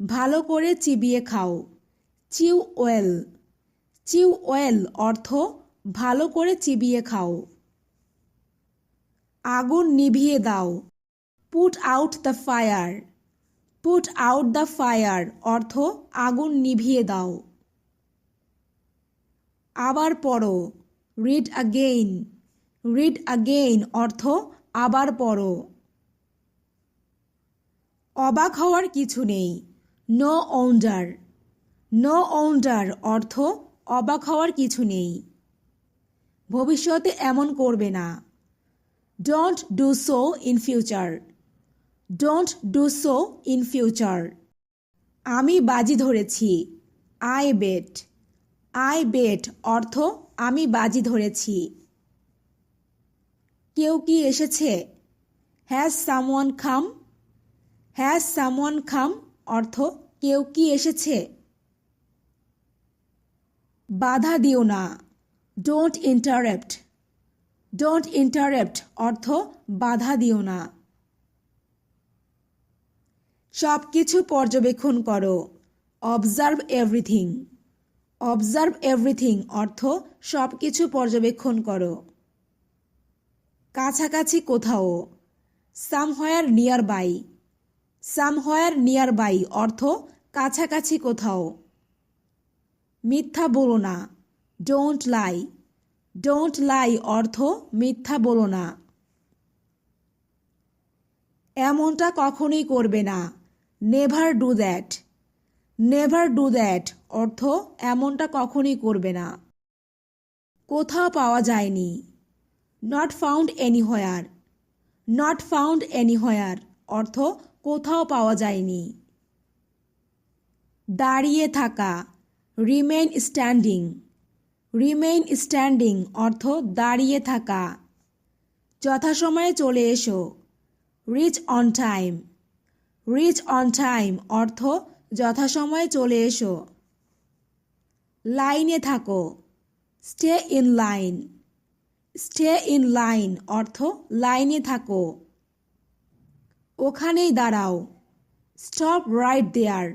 ভালো করে চিবিয়ে খাও। চিউ ওয়েল। চিউ ওয়েল অর্থ ভালো করে চিবিয়ে খাও। আগুন নিভিয়ে দাও। Put out the fire. Put out the fire অর্থ আগুন নিভিয়ে দাও। আবার পড়ো। Read again. রিড আগেইন অর্থ আবার পড়ো। অবাক হওয়ার কিছু নেই। নো ওন্ডার নো ওন্ডার অর্থ অবাক হওয়ার কিছু নেই। ভবিষ্যতে এমন করবে না। Don't do so in future don't do so in future আমি বাজি ধরেছি। আই বেট আই বেট অর্থ আমি বাজি ধরেছি। কেউ কি এসেছে? Has someone come has someone come অর্থ, কেউ কি এসেছে? বাধা দিও না। ডোন্ট ইন্টারেপ্ট ডোন্ট ইন্টারেপ্ট অর্থ, বাধা দিও না। সব কিছু পর্যবেক্ষণ করো। অবজার্ভ এভরিথিং অবজার্ভ এভরিথিং অর্থ সব কিছু পর্যবেক্ষণ করো। কাছাকাছি কোথাও। Somewhere nearby somewhere nearby অর্থ কাছাকাছি কোথাও। মিথ্যা বলো না। ডোন্ট লাই ডোন্ট লাই অর্থ মিথ্যা বলো না। এমনটা কখনোই করবে না। Never do that never do that অর্থ এমনটা কখনোই করবে না। কোথাও পাওয়া যায়নি। Not found anywhere not found anywhere অর্থ কোথাও পাওয়া যায়নি। দাঁড়িয়ে থাকা রিমেইন স্ট্যান্ডিং রিমেইন স্ট্যান্ডিং অর্থ দাঁড়িয়ে থাকা। যথাসময়ে চলে এসো। Reach on time reach on time অর্থ যথাসময়ে চলে এসো। লাইনে থাকো। Stay in line stay in line অর্থ লাইনে থাকো। ওখানেই দাঁড়াও। Stop right there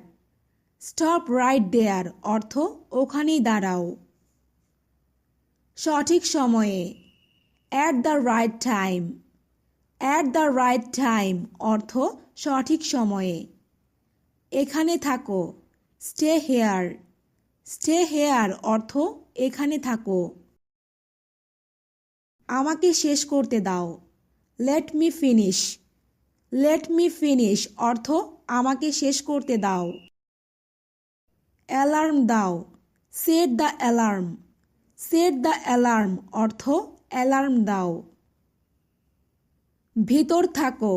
stop right there অর্থ ওখানেই দাঁড়াও। সঠিক সময়ে। At the right time at the right time অর্থ সঠিক সময়ে। এখানে থাকো। স্টে হেয়ার স্টে হেয়ার অর্থ এখানে থাকো। আমাকে শেষ করতে দাও। Let me finish let me finish অর্থ আমাকে শেষ করতে দাও। অ্যালার্ম দাও। Set the alarm set the alarm অর্থ অ্যালার্ম দাও। ভিতর থাকো।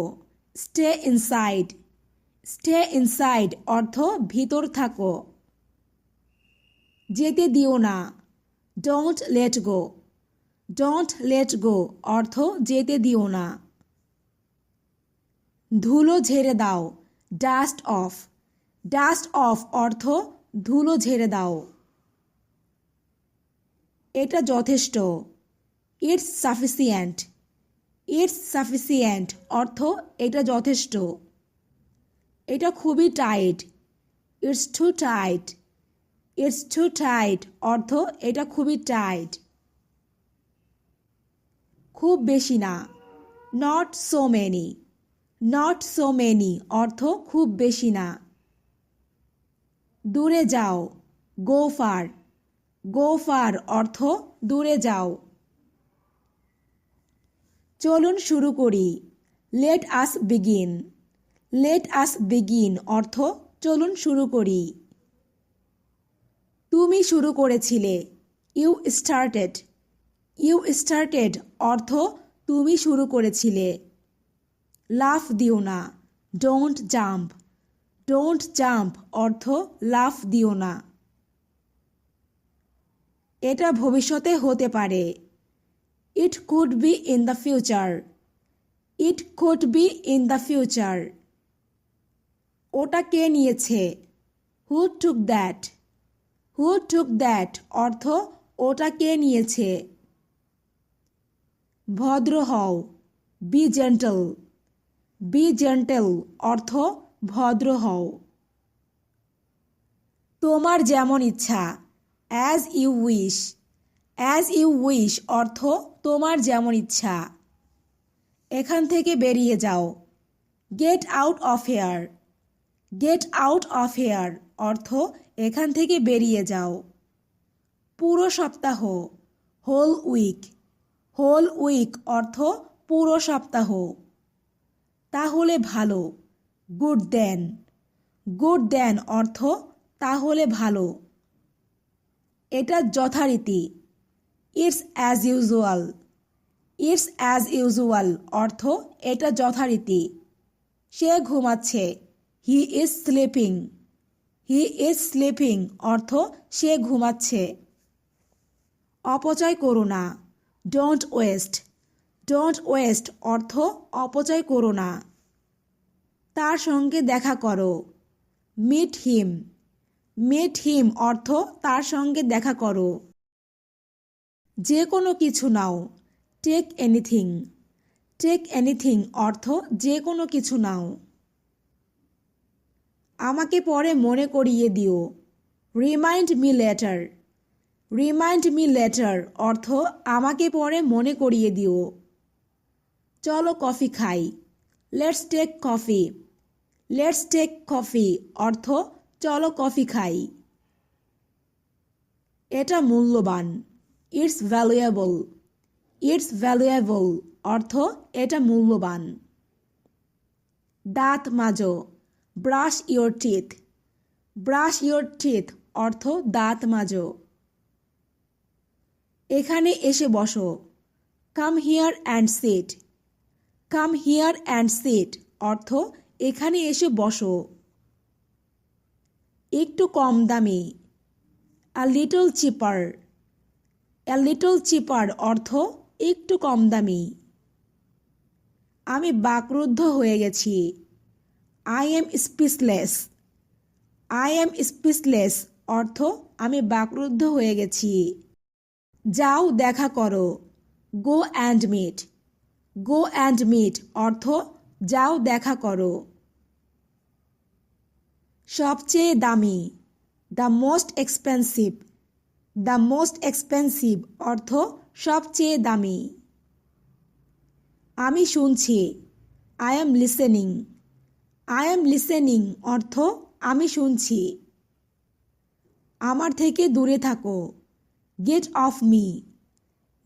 স্টে ইনসাইড স্টে ইনসাইড অর্থ ভিতর থাকো। যেতে দিও না। Don't let go don't let go অর্থ যেতে দিও না। ধুলো ঝেড়ে দাও। ডাস্ট অফ ডাস্ট অফ অর্থ ধুলো ঝেড়ে দাও। এটা যথেষ্ট। ইটস সাফিসিয়েন্ট ইটস সাফিসিয়েন্ট অর্থ এটা যথেষ্ট। এটা খুবই tight it's too tight it's too tight অর্থ এটা খুবই টাইট খুব বেশি না। Not so many not so many অর্থ খুব বেশি না। দূরে যাও গো ফার গো ফার অর্থ দূরে যাও। চলুন শুরু করি। Let us begin let us begin অর্থ চলুন শুরু করি। তুমি শুরু করেছিলে। ইউ স্টার্টেড ইউ স্টার্টেড অর্থ তুমি শুরু করেছিলে। লাফ দিও না ডোন্ট জাম্প ডোন্ট জাম্প অর্থ লাফ দিও না। এটা ভবিষ্যতে হতে পারে। It could be in the future it could be in the future ওটা কে নিয়েছে? হু টুক দ্যাট হু টুক দ্যাট অর্থ ওটা কে নিয়েছে? ভদ্র হও বি জেন্টল বি জেন্টেল অর্থ ভদ্র হও। তোমার যেমন ইচ্ছা as you wish as you wish অর্থ তোমার যেমন ইচ্ছা। এখান থেকে বেরিয়ে যাও। Get out of here get out of here অর্থ এখান থেকে বেরিয়ে যাও। পুরো সপ্তাহ হোল উইক হোল উইক অর্থ পুরো সপ্তাহ। তাহলে ভালো। Good then. গুড দেন অর্থ তাহলে ভালো। এটা যথারীতি। It's as usual. It's as usual অর্থ এটা যথারীতি। সে ঘুমাচ্ছে। He is sleeping. He is sleeping অর্থ সে ঘুমাচ্ছে। অপচয় করো না। Don't waste. ডোন্ট ওয়েস্ট অর্থ অপচয় করো না। তার সঙ্গে দেখা করো। Meet him. মিট হিম অর্থ তার সঙ্গে দেখা করো। যে কোনো কিছু নাও। Take anything. টেক এনিথিং অর্থ যে কোনো কিছু নাও। আমাকে পরে মনে করিয়ে দিও। Remind me later. Remind me later অর্থ আমাকে পরে মনে করিয়ে দিও। চলো কফি খাই। Let's take coffee let's take coffee অর্থ, চলো কফি খাই। এটা মূল্যবান। ইটস ভ্যালুয়েবল ইটস ভ্যালুয়েবল অর্থ, এটা মূল্যবান। দাঁত মাজো। Brush your teeth brush your teeth অর্থ, দাঁত মাজো। এখানে এসে বসো। Come here and sit come here and sit অর্থ, এখানে এসে বসো। একটু কম দামি। A little cheaper a little cheaper অর্থ, একটু কম দামি। আমি বাকরুদ্ধ হয়ে গেছি। I am speechless I am speechless অর্থ, আমি বাকরুদ্ধ হয়ে গেছি। যাও, দেখা করো। Go and meet go and meet অর্থ, যাও দেখা করো। সবচেয়ে দামি। The most expensive the most expensive অর্থ, সবচেয়ে দামি। আমি শুনছি। I am listening I am listening অর্থ, আমি শুনছি। আমার থেকে দূরে থাকো। Get off me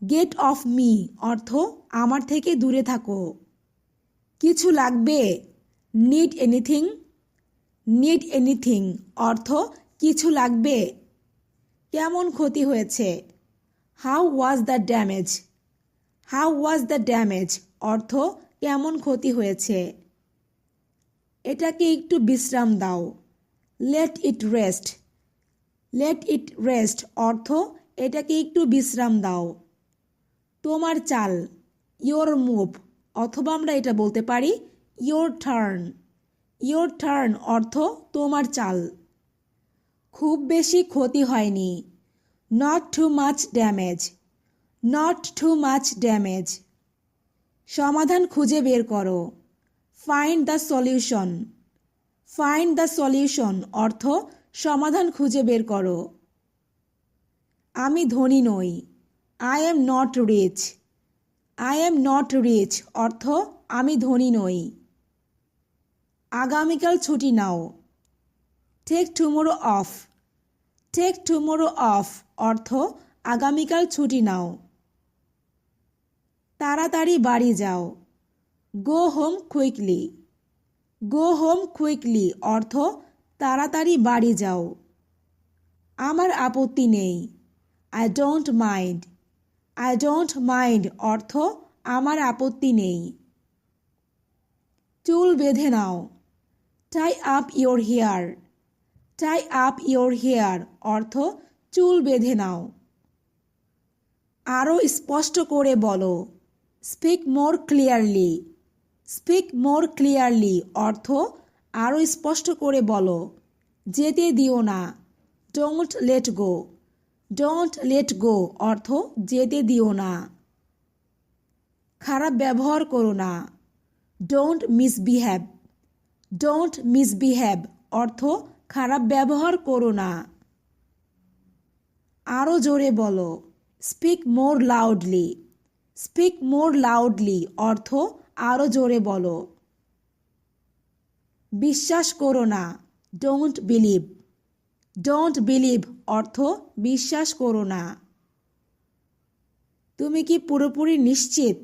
get off me অর্থ আমার থেকে দূরে থাকো। কিছু লাগবে? নিড এনিথিং নিড এনিথিং অর্থ কিছু লাগবে। কেমন ক্ষতি হয়েছে? How was the damage how was the damage অর্থ কেমন ক্ষতি হয়েছে? এটাকে একটু বিশ্রাম দাও। Let it rest let it rest অর্থ এটাকে একটু বিশ্রাম দাও। তোমার চাল ইয়োর মুভ অথবা আমরা এটা বলতে পারি ইয়োর টার্ন ইয়োর টার্ন অর্থ তোমার চাল। খুব বেশি ক্ষতি হয়নি। Not too much damage not too much damage সমাধান খুঁজে বের করো। Find the solution find the solution অর্থ সমাধান খুঁজে বের করো। আমি ধনী নই। I am not rich I am not rich অর্থ, আমি ধনী নই। আগামীকাল ছুটি নাও। Take tomorrow off take tomorrow off অর্থ, আগামীকাল ছুটি নাও। তাড়াতাড়ি বাড়ি যাও। Go home quickly go home quickly অর্থ, তাড়াতাড়ি বাড়ি যাও। আমার আপত্তি নেই। I don't mind I don't mind অর্থ, আমার আপত্তি নেই। চুল বেঁধে নাও। Tie up your hair tie up your hair অর্থ, চুল বেঁধে নাও। আরও স্পষ্ট করে বলো। Speak more clearly speak more clearly অর্থ আরও স্পষ্ট করে বলো। যেতে দিও না। Don't let go don't let go অর্থ যেতে দিও না। খারাপ ব্যবহার করো না। ডোন্ট মিসবিহেভ ডোন্ট মিসবিহেভ অর্থ খারাপ ব্যবহার করো না। আরও জোরে বলো speak more loudly speak more loudly অর্থ আরও জোরে বলো। বিশ্বাস করো না। ডোন্ট বিলিভ ডোন্ট বিলিভ অর্থ বিশ্বাস করো না। তুমি কি পুরোপুরি নিশ্চিত?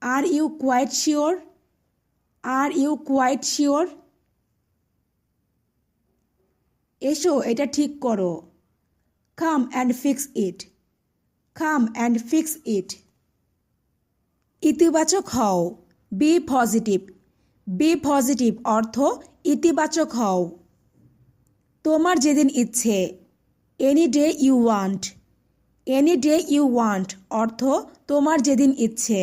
Are you quite sure are you quite sure এসো, এটা ঠিক করো। Come and fix it come and fix it ইতিবাচক হও। বি পজিটিভ বি পজিটিভ অর্থ ইতিবাচক হও। তোমার যেদিন ইচ্ছে any day you want any day you want অর্থ তোমার যেদিন ইচ্ছে।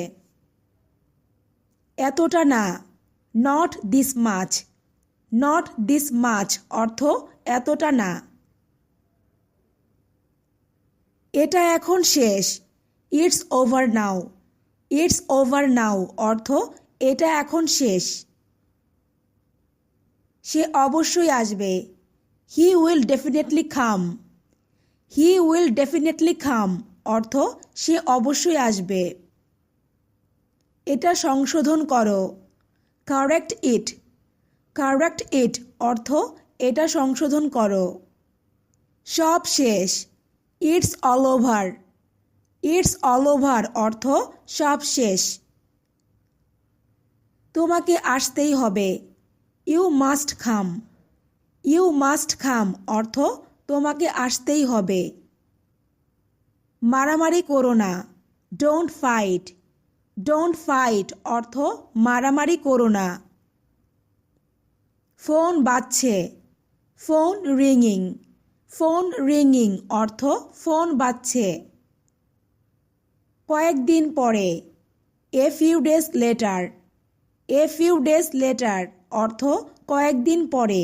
এতটা না not this much not this much অর্থ এতটা না। এটা এখন শেষ it's over now it's over now অর্থ এটা এখন শেষ। সে অবশ্যই আসবে। হি উইল ডেফিনেটলি খাম হি উইল ডেফিনেটলি খাম অর্থ, সে অবশ্যই আসবে। এটা সংশোধন করো। কারেক্ট ইট কারেক্ট ইট অর্থ, এটা সংশোধন করো। সব শেষ। It's all over it's all over অর্থ, সব শেষ। তোমাকে আসতেই হবে। You must come you must come অর্থ তোমাকে আসতেই হবে। মারামারি করো না। ডোন্ট ফাইট ডোন্ট ফাইট অর্থ মারামারি করো না। ফোন বাজছে। ফোন রিঙিং ফোন রিঙিং অর্থ ফোন বাজছে। কয়েকদিন পরে। A few days later a few days later অর্থ কয়েকদিন পরে।